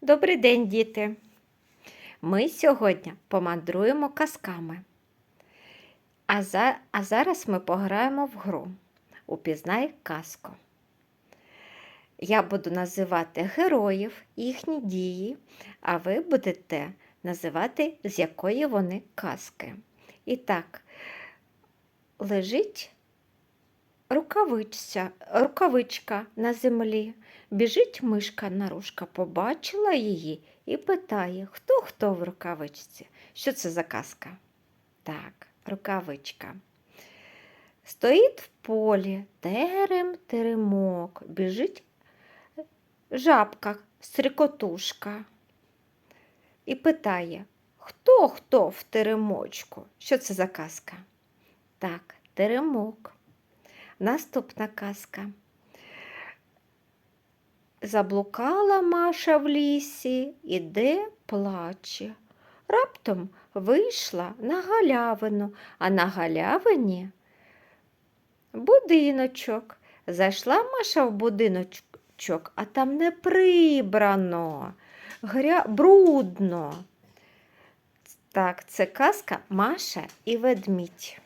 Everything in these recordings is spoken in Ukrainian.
Добрий день, діти! Ми сьогодні помандруємо казками. А, за... а зараз ми пограємо в гру Упізнай казку. Я буду називати героїв, їхні дії, а ви будете називати, з якої вони казки. І так, лежить рукавичця, рукавичка на землі. Біжить мишка нарушка, побачила її і питає, хто хто в рукавичці? Що це за казка? Так, рукавичка. Стоїть в полі терем теремок, біжить жабка, стрікотушка і питає, хто хто в теремочку? Що це за казка? Так, теремок. Наступна казка. Заблукала Маша в лісі, іде плаче. Раптом вийшла на галявину, а на галявині будиночок. Зайшла Маша в будиночок, а там не прибрано, гря... брудно. Так, це казка Маша і ведмідь.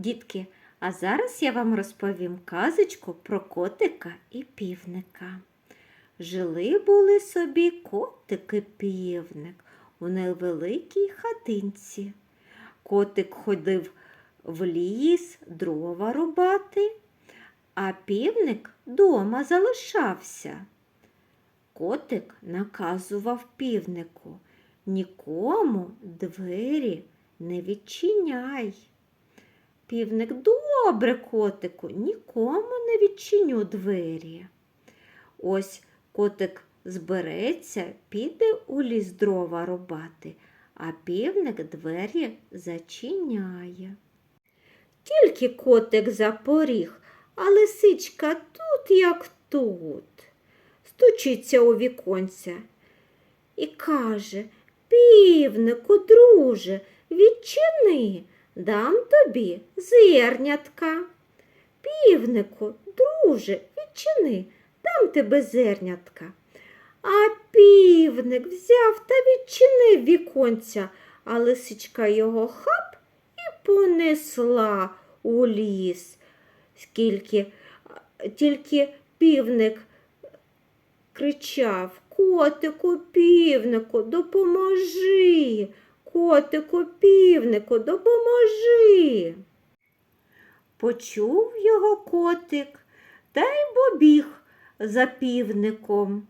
Дітки, а зараз я вам розповім казочку про котика і півника. Жили були собі котик і півник у невеликій хатинці. Котик ходив в ліс дрова рубати, а півник дома залишався. Котик наказував півнику нікому двері не відчиняй. Півник, добре, котику, нікому не відчиню двері. Ось котик збереться, піде у ліс дрова рубати, а півник двері зачиняє. Тільки котик запоріг, а лисичка тут, як тут, стучиться у віконця і каже Півнику, друже, відчини. Дам тобі зернятка. Півнику, друже, відчини, дам тебе зернятка. А півник взяв та відчинив віконця, а лисичка його хап і понесла у ліс. Скільки тільки півник кричав Котику, півнику, допоможи. Котику, півнику, допоможи. Почув його котик та й побіг за півником.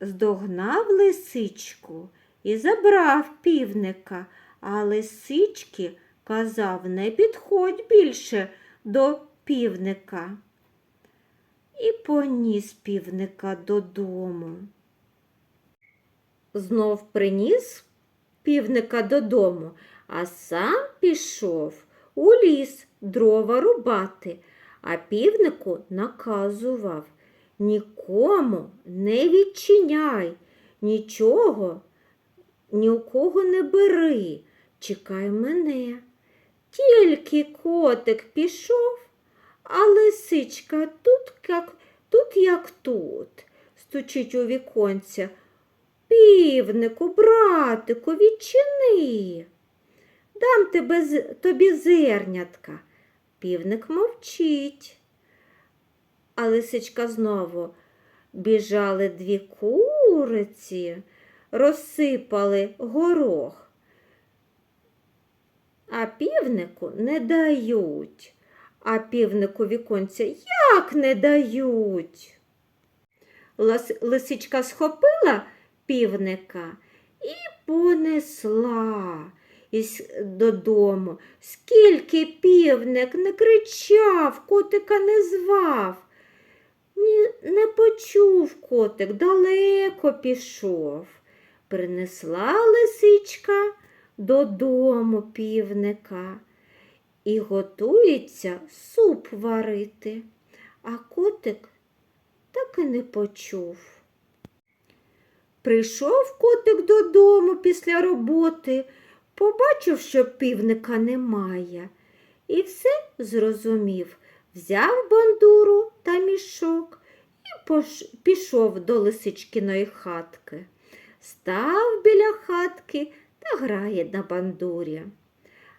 Здогнав лисичку і забрав півника, а лисички казав не підходь більше до півника. І поніс півника додому. Знов приніс півника додому, а сам пішов у ліс дрова рубати, а півнику наказував нікому не відчиняй, нічого ні у кого не бери, чекай мене. Тільки котик пішов, а лисичка тут як тут, як тут, стучить у віконця. Півнику, братику, відчини. Дам тебе, тобі зернятка. Півник мовчить. А лисичка знову біжали дві куриці, розсипали горох. А півнику не дають. А півнику віконця як не дають? Лисичка схопила півника і понесла додому. Скільки півник не кричав, котика не звав. Ні, не почув котик, далеко пішов. Принесла лисичка додому півника і готується суп варити, а котик так і не почув. Прийшов котик додому після роботи, побачив, що півника немає, і все зрозумів. Взяв бандуру та мішок і пішов до лисичкиної хатки. Став біля хатки та грає на бандурі.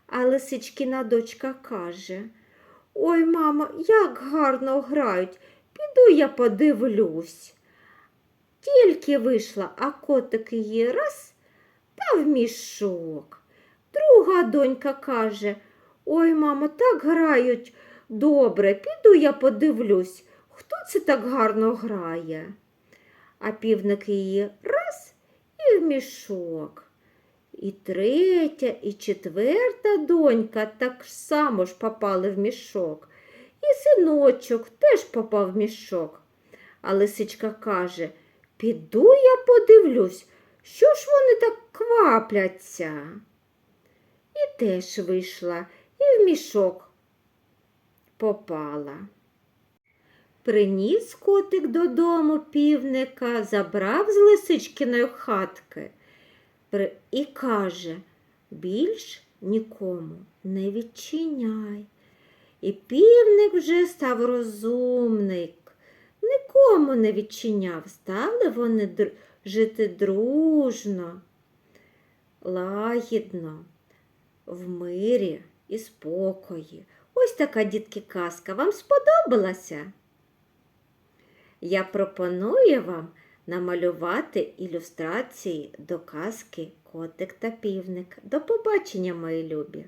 А лисичкина дочка каже Ой, мамо, як гарно грають, піду я подивлюсь. Тільки вийшла, а котик її раз та в мішок. Друга донька каже Ой, мамо, так грають добре, піду я подивлюсь, хто це так гарно грає. А півник її раз і в мішок. І третя, і четверта донька так само ж попали в мішок. І синочок теж попав в мішок. А лисичка каже Піду я подивлюсь, що ж вони так квапляться. І теж вийшла і в мішок попала. Приніс котик додому півника, забрав з лисичкиної хатки і каже більш нікому не відчиняй. І півник вже став розумник, нікому не відчиняв, стали вони др- жити дружно, лагідно, в мирі і спокої. Ось така дітки казка. Вам сподобалася? Я пропоную вам намалювати ілюстрації до казки Котик та півник. До побачення, мої любі!